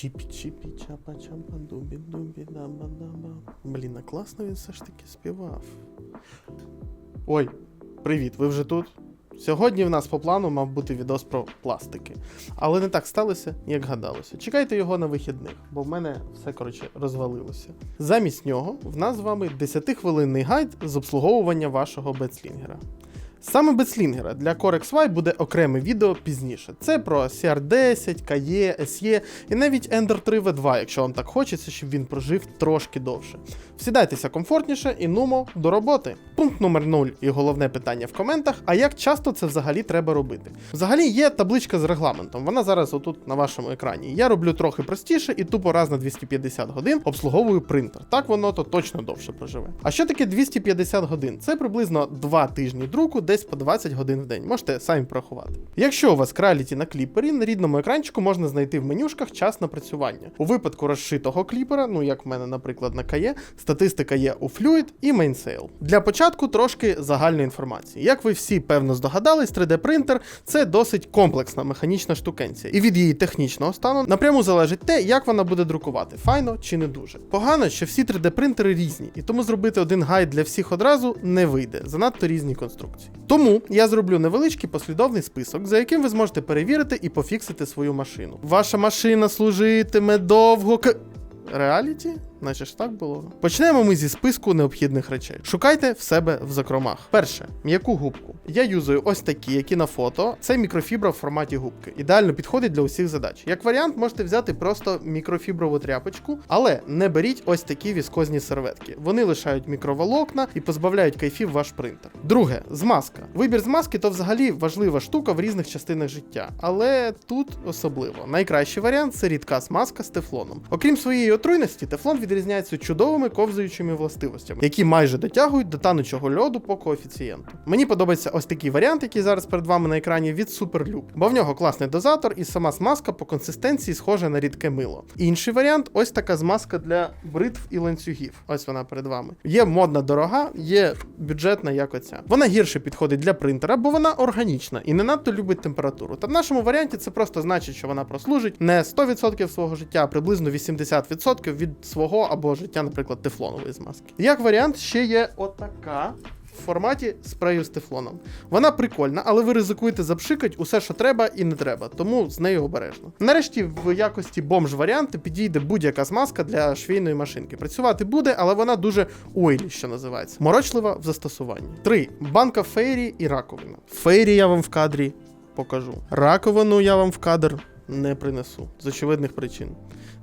Чіпі, чіпі, чапа, чапа, дубі, дубі, даба, даба. Блін, а класно він все ж таки співав. Ой, привіт, ви вже тут? Сьогодні в нас по плану мав бути відос про пластики. Але не так сталося, як гадалося. Чекайте його на вихідних, бо в мене все коротше розвалилося. Замість нього в нас з вами 10-хвилинний гайд з обслуговування вашого бетслінгера. Саме Бетслінгера для Corex Y буде окреме відео пізніше. Це про CR10, KE, SE і навіть Ender 3 V2, якщо вам так хочеться, щоб він прожив трошки довше. Всідайтеся комфортніше і нумо до роботи. Пункт номер 0 і головне питання в коментах: а як часто це взагалі треба робити? Взагалі є табличка з регламентом, вона зараз отут на вашому екрані. Я роблю трохи простіше і тупо раз на 250 годин обслуговую принтер. Так воно то точно довше проживе. А що таке 250 годин? Це приблизно 2 тижні друку, десь по 20 годин в день. Можете самі порахувати. Якщо у вас краліті на кліпері, на рідному екранчику можна знайти в менюшках час напрацювання. У випадку розшитого кліпера, ну як в мене, наприклад, на KE, статистика є у Fluid і Mainsail. Для початку трошки загальної інформації. Як ви всі певно здогадались, 3D принтер це досить комплексна механічна штукенція, і від її технічного стану напряму залежить те, як вона буде друкувати, файно чи не дуже. Погано, що всі 3D принтери різні, і тому зробити один гайд для всіх одразу не вийде. Занадто різні конструкції. Тому я зроблю невеличкий послідовний список, за яким ви зможете перевірити і пофіксити свою машину. Ваша машина служитиме довго. К... Реаліті? Наче ж так було. Почнемо ми зі списку необхідних речей. Шукайте в себе в закромах. Перше, м'яку губку. Я юзаю ось такі, які на фото. Це мікрофібра в форматі губки. Ідеально підходить для усіх задач. Як варіант, можете взяти просто мікрофіброву тряпочку, але не беріть ось такі віскозні серветки. Вони лишають мікроволокна і позбавляють кайфів ваш принтер. Друге, змазка. Вибір змазки то взагалі важлива штука в різних частинах життя, але тут особливо. Найкращий варіант це рідка смазка з тефлоном. Окрім своєї отруйності, тефлон відрізняється чудовими ковзаючими властивостями, які майже дотягують до танучого льоду по коефіцієнту. Мені подобається ось такий варіант, який зараз перед вами на екрані від Superloop, бо в нього класний дозатор і сама смазка по консистенції схожа на рідке мило. Інший варіант ось така змазка для бритв і ланцюгів. Ось вона перед вами. Є модна дорога, є бюджетна, як оця. Вона гірше підходить для принтера, бо вона органічна і не надто любить температуру. Та в нашому варіанті це просто значить, що вона прослужить не 100% свого життя, а приблизно 80% від свого або життя, наприклад, тефлонової змазки. Як варіант, ще є отака. В форматі спрею з тефлоном. Вона прикольна, але ви ризикуєте запшикати усе, що треба і не треба, тому з нею обережно. Нарешті, в якості бомж варіанту підійде будь-яка змазка для швейної машинки. Працювати буде, але вона дуже ойлі, що називається. Морочлива в застосуванні. 3. Банка фейрі і раковина. Фейрі я вам в кадрі покажу. Раковину я вам в кадр не принесу з очевидних причин.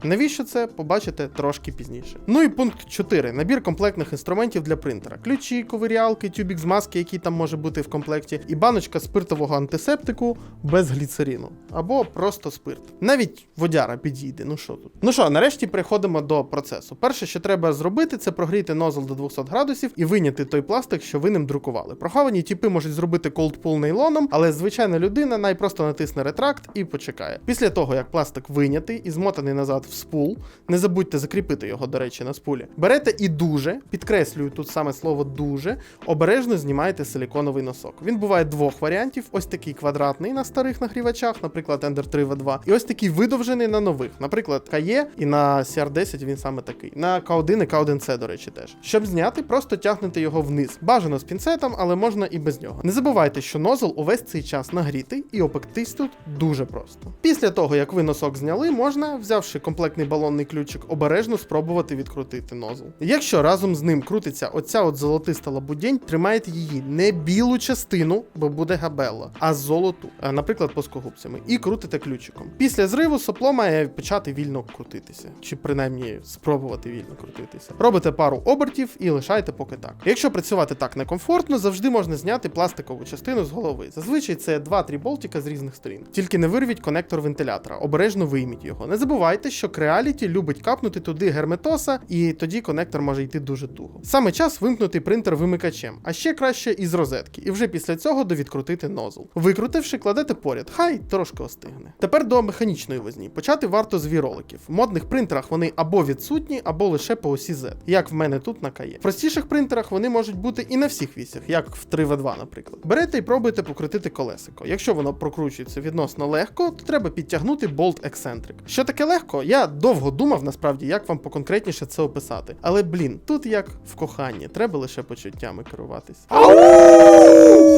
Навіщо це побачите трошки пізніше. Ну і пункт 4. Набір комплектних інструментів для принтера: ключі, ковирялки, тюбік з маски, який там може бути в комплекті, і баночка спиртового антисептику без гліцерину. Або просто спирт. Навіть водяра підійде. Ну що тут? Ну що, нарешті переходимо до процесу. Перше, що треба зробити, це прогріти нозл до 200 градусів і виняти той пластик, що ви ним друкували. Проховані тіпи можуть зробити колдпул нейлоном, але звичайна людина найпросто натисне ретракт і почекає. Після того, як пластик винятий і змотаний назад в спул, не забудьте закріпити його, до речі, на спулі. Берете і дуже, підкреслюю тут саме слово дуже, обережно знімаєте силіконовий носок. Він буває двох варіантів: ось такий квадратний на старих нагрівачах, наприклад, Ender 3 V2, і ось такий видовжений на нових, наприклад, KE і на CR10 він саме такий. На K1 і K1C, до речі, теж. Щоб зняти, просто тягнете його вниз. Бажано з пінцетом, але можна і без нього. Не забувайте, що нозл увесь цей час нагрітий і опектись тут дуже просто. Після того, як ви носок зняли, можна, взявши комплектний балонний ключик, обережно спробувати відкрутити нозл. Якщо разом з ним крутиться оця от золотиста лабудень, тримайте її не білу частину, бо буде габелла, а золоту, наприклад, плоскогубцями, і крутите ключиком. Після зриву сопло має почати вільно крутитися, чи принаймні спробувати вільно крутитися. Робите пару обертів і лишайте поки так. Якщо працювати так некомфортно, завжди можна зняти пластикову частину з голови. Зазвичай це 2-3 болтика з різних сторін. Тільки не вирвіть конектор вентилятора, обережно вийміть його. Не забувайте, що Creality любить капнути туди герметоса, і тоді конектор може йти дуже туго. Саме час вимкнути принтер вимикачем, а ще краще із розетки, і вже після цього довідкрутити нозл. Викрутивши, кладете поряд, хай трошки остигне. Тепер до механічної возні. Почати варто з віроликів. В модних принтерах вони або відсутні, або лише по осі Z, як в мене тут на KE. В простіших принтерах вони можуть бути і на всіх вісях, як в 3V2, наприклад. Берете і пробуйте покрутити колесико. Якщо воно прокручується відносно легко, то треба підтягнути болт ексцентрик. Що таке легко? Я довго думав насправді, як вам поконкретніше це описати. Але блін, тут як в коханні, треба лише почуттями керуватись.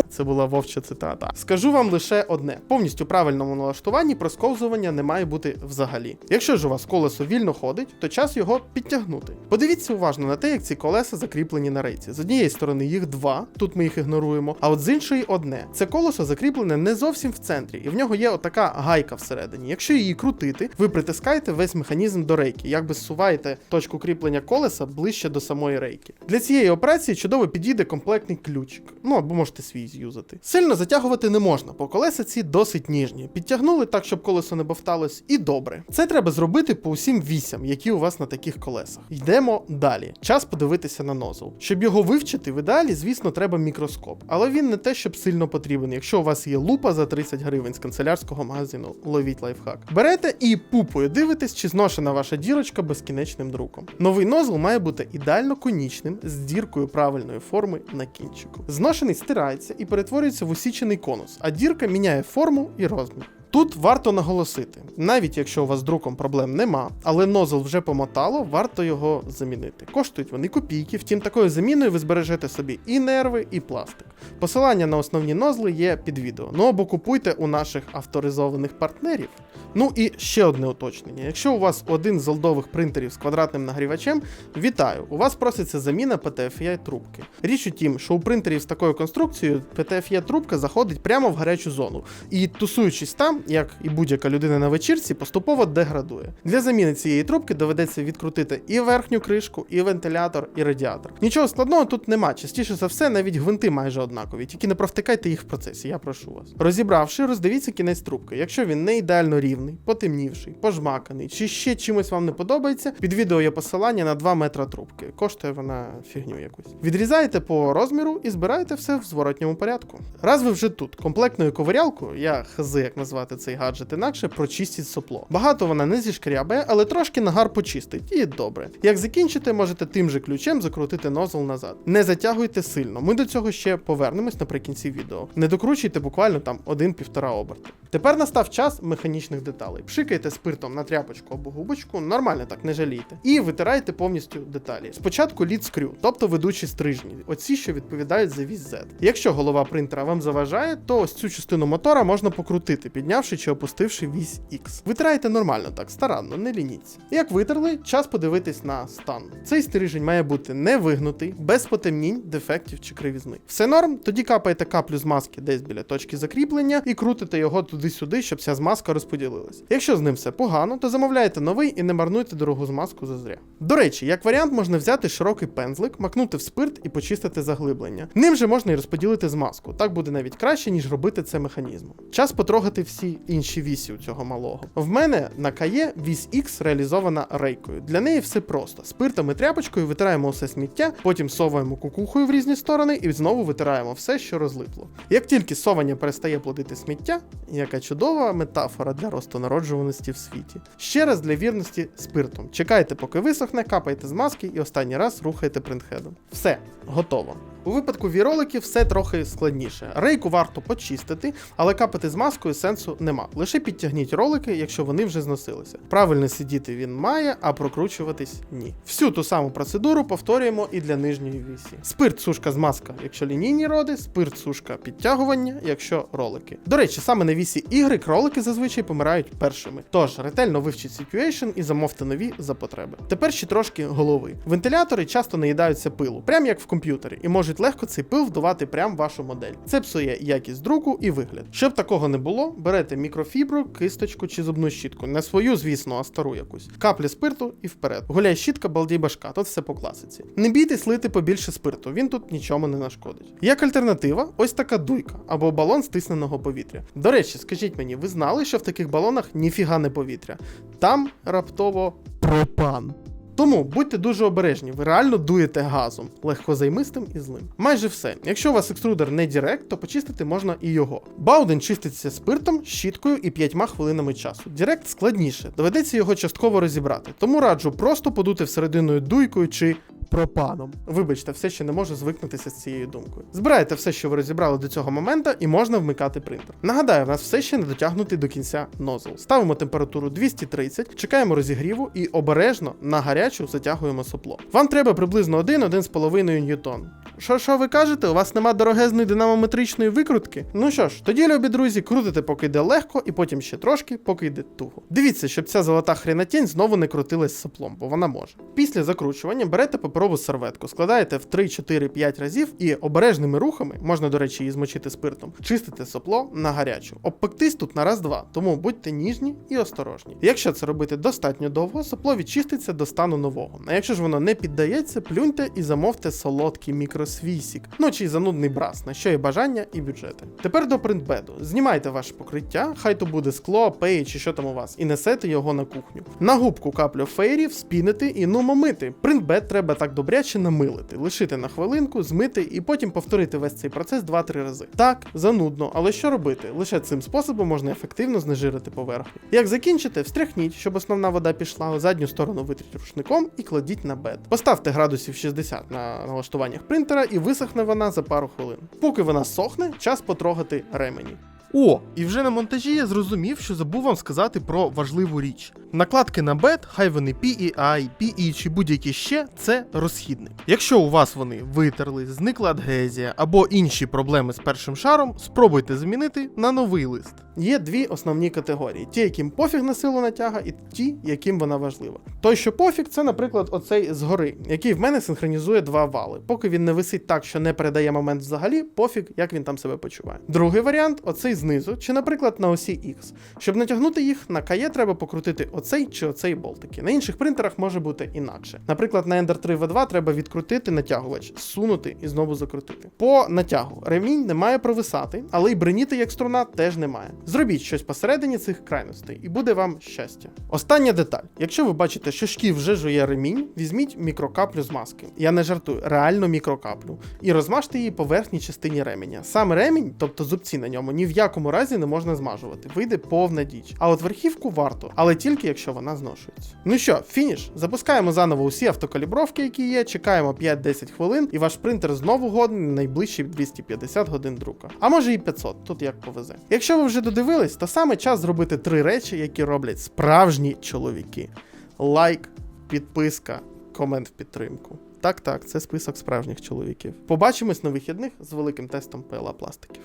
Це була вовча цитата. Скажу вам лише одне: повністю правильному налаштуванні просковзування не має бути взагалі. Якщо ж у вас колесо вільно ходить, то час його підтягнути. Подивіться уважно на те, як ці колеса закріплені на рейці. З однієї сторони їх два, тут ми їх ігноруємо, а от з іншої одне. Це колесо закріплене не зовсім в центрі, і в нього є отака гайка всередині. Якщо її крутити, ви притискаєте весь механізм до рейки, якби зсуваєте точку кріплення колеса ближче до самої рейки. Для цієї операції чудово підійде комплектний ключик. Ну або можете свій з'юзати. Сильно затягувати не можна, бо колеса ці досить ніжні. Підтягнули так, щоб колесо не бовталось, і добре. Це треба зробити по усім вісям, які у вас на таких колесах. Йдемо далі. Час подивитися на нозл. Щоб його вивчити, в ідеалі, звісно, треба мікроскоп. Але він не те, щоб сильно потрібен. Якщо у вас є лупа за 30 гривень з канцелярського магазину, ловіть лайфхак. Берете і пупою дивитесь, чи зношена ваша дірочка безкінечним друком. Новий нозл має бути ідеально конічним з діркою правильної форми на кінчику. Зношений стирається і перетворюється в усічений конус, а дірка міняє форму і розмір. Тут варто наголосити, навіть якщо у вас з друком проблем нема, але нозл вже помотало, варто його замінити. Коштують вони копійки, втім такою заміною ви збережете собі і нерви, і пластик. Посилання на основні нозли є під відео. Ну або купуйте у наших авторизованих партнерів. Ну і ще одне уточнення: якщо у вас один з олдових принтерів з квадратним нагрівачем, вітаю! У вас проситься заміна PTFE трубки. Річ у тім, що у принтерів з такою конструкцією PTFE трубка заходить прямо в гарячу зону, і тусуючись там, як і будь-яка людина на вечірці, поступово деградує. Для заміни цієї трубки доведеться відкрутити і верхню кришку, і вентилятор, і радіатор. Нічого складного тут нема. Частіше за все, навіть гвинти майже однакові, тільки не провтикайте їх в процесі, я прошу вас. Розібравши, роздивіться кінець трубки. Якщо він не ідеально рівний, потемнівший, пожмаканий, чи ще чимось вам не подобається, під відео є посилання на 2 метра трубки. Коштує вона фігню якусь. Відрізаєте по розміру і збираєте все в зворотньому порядку. Раз ви вже тут, комплектною ковирялкою, я хази, як назвати цей гаджет інакше, прочистіть сопло. Багато вона не зішкрябає, але трошки нагар почистить, і добре. Як закінчите, можете тим же ключем закрутити нозл назад. Не затягуйте сильно. Ми до цього ще повернемось наприкінці відео. Не докручуйте буквально там 1-1,5 оберти. Тепер настав час механічних деталей. Пшикайте спиртом на тряпочку або губочку, нормально так, не жалійте. І витирайте повністю деталі. Спочатку лід скрю, тобто ведучі стрижні, оці, що відповідають за вісь Z. Якщо голова принтера вам заважає, то ось цю частину мотора можна покрутити, піднявши чи опустивши вісь X. Витирайте нормально так, старанно, не лініться. Як витерли, час подивитись на стан. Цей стрижень має бути не вигнутий, без потемнінь, дефектів чи кривізни. Все норм, тоді капаєте каплю з маски десь біля точки закріплення і крутите його туди-сюди, щоб ця змазка розподілилась. Якщо з ним все погано, то замовляєте новий і не марнуйте дорогу змазку зазря. До речі, як варіант можна взяти широкий пензлик, макнути в спирт і почистити заглиблення. Ним же можна і розподілити змазку. Так буде навіть краще, ніж робити це механізмом. Час потрогати всі інші вісі у цього малого. В мене на КАЄ вісь X реалізована рейкою. Для неї все просто. Спиртом і тряпочкою витираємо усе сміття, потім соваємо кукухою в різні сторони і знову витираємо все, що розлипло. Як тільки совання перестає плодити сміття, яка чудова метафора для росту народжуваності в світі. Ще раз для вірності спиртом. Чекайте, поки висохне, капайте з маски і останній раз рухайте принтхедом. Все, готово. У випадку віроликів все трохи складніше. Рейку варто почистити, але капати з маскою сенсу нема. Лише підтягніть ролики, якщо вони вже зносилися. Правильно сидіти він має, а прокручуватись ні. Всю ту саму процедуру повторюємо і для нижньої вісі. Спирт, сушка, змазка, якщо лінійні роди, спирт, сушка, підтягування, якщо ролики. До речі, саме на вісі ігри ролики зазвичай помирають першими. Тож ретельно вивчіть situation і замовте нові за потреби. Тепер ще трошки голови. Вентилятори часто наїдаються пилу, прям як в комп'ютері, і можуть легко цей пил вдувати прям в вашу модель. Це псує якість друку і вигляд. Щоб такого не було, берете мікрофібру, кисточку чи зубну щітку. Не свою, звісно, а стару якусь. Каплі спирту і вперед. Гуляй щітка, балдій башка, тут все по класиці. Не бійтесь лити побільше спирту, він тут нічому не нашкодить. Як альтернатива, ось така дуйка або балон стисненого повітря. До речі, скажіть мені, ви знали, що в таких балонах ніфіга не повітря? Там раптово пропан. Тому будьте дуже обережні, ви реально дуєте газом, легкозаймистим і злим. Майже все. Якщо у вас екструдер не Дірект, то почистити можна і його. Бауден чиститься спиртом, щіткою і 5 хвилинами часу. Дірект складніше, доведеться його частково розібрати. Тому раджу просто подути всерединою дуйкою чи пропаном. Вибачте, все ще не можу звикнутися з цією думкою. Збирайте все, що ви розібрали до цього моменту, і можна вмикати принтер. Нагадаю, в нас все ще не дотягнутий до кінця нозл. Ставимо температуру 230, чекаємо розігріву і обережно на гарячу затягуємо сопло. Вам треба приблизно 1-1,5 ньютон. Що, що ви кажете? У вас нема дорогезної динамометричної викрутки? Ну що ж, тоді, любі друзі, крутите, поки йде легко, і потім ще трошки, поки йде туго. Дивіться, щоб ця золота хренатінь знову не крутилась соплом, бо вона може. Після закручування берете паперову серветку, складаєте в 3, 4, 5 разів і обережними рухами, можна, до речі, її змочити спиртом, чистите сопло на гарячу. Обпектись тут на раз-два, тому будьте ніжні і осторожні. Якщо це робити достатньо довго, сопло відчиститься до стану нового. А якщо ж воно не піддається, плюньте і замовте солодкий мікросвісік, ну чи занудний брас, на що є бажання і бюджети. Тепер до принтбеду. Знімайте ваше покриття, хай то буде скло, пей чи що там у вас, і несете його на кухню. На губку каплю фейрів, спінити і нумо мити. Принтбед треба так добряче намилити, лишити на хвилинку, змити і потім повторити весь цей процес 2-3 рази. Так, занудно, але що робити? Лише цим способом можна ефективно знежирити поверхню. Як закінчите, встряхніть, щоб основна вода пішла задню сторону витріть рушником і кладіть на бед. Поставте градусів 60 на налаштуваннях принтера і висохне вона за пару хвилин. Поки вона сохне, час потрогати ремені. О, і вже на монтажі я зрозумів, що забув вам сказати про важливу річ. Накладки на бед, хай вони PEI, PE чи будь-які ще, це розхідник. Якщо у вас вони витерли, зникла адгезія або інші проблеми з першим шаром, спробуйте замінити на новий лист. Є дві основні категорії: ті, яким пофіг на силу натяга, і ті, яким вона важлива. Той, що пофіг, це, наприклад, оцей згори, який в мене синхронізує два вали. Поки він не висить так, що не передає момент взагалі, пофіг, як він там себе почуває. Другий варіант оцей знизу, чи, наприклад, на осі X. Щоб натягнути їх, на КАЄ треба покрутити оцей чи оцей болтики. На інших принтерах може бути інакше. Наприклад, на Ender 3 V2 треба відкрутити натягувач, сунути і знову закрутити. По натягу ремінь не має провисати, але й бреніти як струна теж немає. Зробіть щось посередині цих крайностей, і буде вам щастя. Остання деталь: якщо ви бачите, що шків вже жує ремінь, візьміть мікрокаплю з маски. Я не жартую, реально мікрокаплю. І розмажте її по верхній частині ременя. Сам ремінь, тобто зубці на ньому, ні в якому разі не можна змажувати. Вийде повна діч. А от верхівку варто, але тільки якщо вона зношується. Ну що, фініш? Запускаємо заново усі автокалібровки, які є, чекаємо 5-10 хвилин, і ваш принтер знову годний на найближчі 250 годин друка. А може і 500, тут як повезе. Якщо ви вже додивились, то саме час зробити три речі, які роблять справжні чоловіки: лайк, підписка, комент в підтримку. Так, так, це список справжніх чоловіків. Побачимось на вихідних з великим тестом PLA пластиків.